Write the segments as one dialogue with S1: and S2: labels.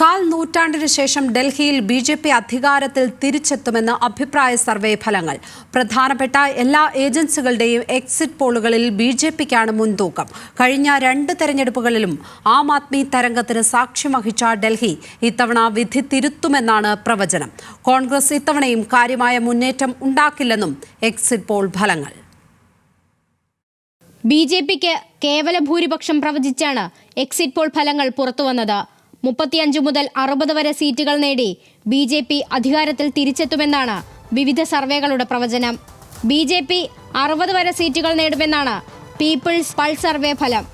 S1: കാൽ നൂറ്റാണ്ടിനു ശേഷം ഡൽഹിയിൽ ബി ജെ പി അധികാരത്തിൽ തിരിച്ചെത്തുമെന്ന് അഭിപ്രായ സർവേ ഫലങ്ങൾ. പ്രധാനപ്പെട്ട എല്ലാ ഏജൻസികളുടെയും എക്സിറ്റ് പോളുകളിൽ ബി ജെ പിക്കാണ് മുൻതൂക്കം. കഴിഞ്ഞ രണ്ട് തെരഞ്ഞെടുപ്പുകളിലും ആം ആദ്മി തരംഗത്തിന് സാക്ഷ്യം വഹിച്ച ഡൽഹി ഇത്തവണ വിധി തിരുത്തുമെന്നാണ് പ്രവചനം. കോൺഗ്രസ് ഇത്തവണയും കാര്യമായ മുന്നേറ്റം ഉണ്ടാക്കില്ലെന്നും എക്സിറ്റ് പോൾ ഫലങ്ങൾ.
S2: ബി ജെ പിക്ക് കേവല ഭൂരിപക്ഷം പ്രവചിച്ചാണ് എക്സിറ്റ് പോൾ ഫലങ്ങൾ പുറത്തുവന്നത്. മുപ്പത്തിയഞ്ച് മുതൽ അറുപത് വരെ സീറ്റുകൾ നേടി ബി ജെ പി അധികാരത്തിൽ തിരിച്ചെത്തുമെന്നാണ് വിവിധ സർവേകളുടെ പ്രവചനം. ബി ജെ പി അറുപത് വരെ സീറ്റുകൾ നേടുമെന്നാണ് പീപ്പിൾസ് പൾസ് സർവേ ഫലം.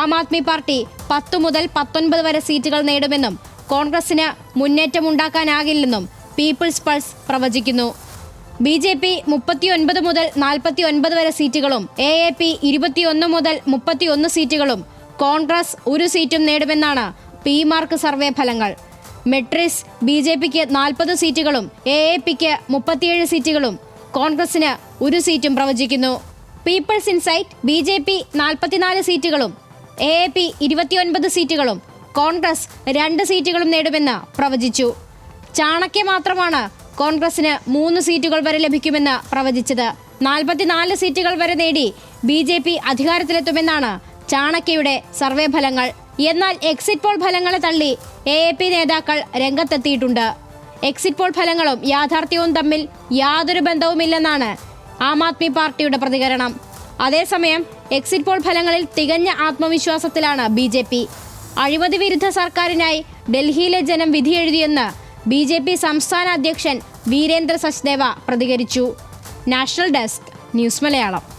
S2: ആം ആദ്മി പാർട്ടി പത്തു മുതൽ പത്തൊൻപത് വരെ സീറ്റുകൾ നേടുമെന്നും കോൺഗ്രസിന് മുന്നേറ്റമുണ്ടാക്കാനാകില്ലെന്നും പീപ്പിൾസ് പൾസ് പ്രവചിക്കുന്നു. ബി ജെ പി മുപ്പത്തിയൊൻപത് മുതൽ നാൽപ്പത്തി ഒൻപത് വരെ സീറ്റുകളും എ എ പി ഇരുപത്തിയൊന്ന് മുതൽ മുപ്പത്തിയൊന്ന് സീറ്റുകളും കോൺഗ്രസ് ഒരു സീറ്റും നേടുമെന്നാണ് പി മാർക്ക് സർവേ ഫലങ്ങൾ. മെട്രിസ് ബി ജെ പിക്ക് നാൽപ്പത് സീറ്റുകളും എ എ പിക്ക് മുപ്പത്തിയേഴ് സീറ്റുകളും. കോൺഗ്രസിന് ഒരു സീറ്റും പ്രവചിക്കുന്നു. People's Insight B J P നാൽപ്പത്തിനാല് സീറ്റുകളും എ എ പി ഇരുപത്തിയൊൻപത് സീറ്റുകളും കോൺഗ്രസ് രണ്ട് സീറ്റുകളും നേടുമെന്ന് പ്രവചിച്ചു. ചാണക്യ മാത്രമാണ് കോൺഗ്രസിന് മൂന്ന് സീറ്റുകൾ വരെ ലഭിക്കുമെന്ന് പ്രവചിച്ചത്. നാൽപ്പത്തിനാല് സീറ്റുകൾ വരെ നേടി ബി ജെ പി അധികാരത്തിലെത്തുമെന്നാണ് ചാണക്യയുടെ സർവേ ഫലങ്ങൾ. എന്നാൽ എക്സിറ്റ് പോൾ ഫലങ്ങളെ തള്ളി എ എ പി നേതാക്കൾ രംഗത്തെത്തിയിട്ടുണ്ട്. എക്സിറ്റ് പോൾ ഫലങ്ങളും യാഥാർത്ഥ്യവും തമ്മിൽ യാതൊരു ബന്ധവുമില്ലെന്നാണ് ആം ആദ്മി പാർട്ടിയുടെ പ്രതികരണം. അതേസമയം എക്സിറ്റ് പോൾ ഫലങ്ങളിൽ തികഞ്ഞ ആത്മവിശ്വാസത്തിലാണ് ബി ജെ പി. അഴിമതി വിരുദ്ധ സർക്കാരിനായി ഡൽഹിയിലെ ജനം വിധിയെഴുതിയെന്ന് ബി ജെ പി സംസ്ഥാന അധ്യക്ഷൻ വീരേന്ദ്ര സച്ദേവ പ്രതികരിച്ചു. National desk news Malayalam.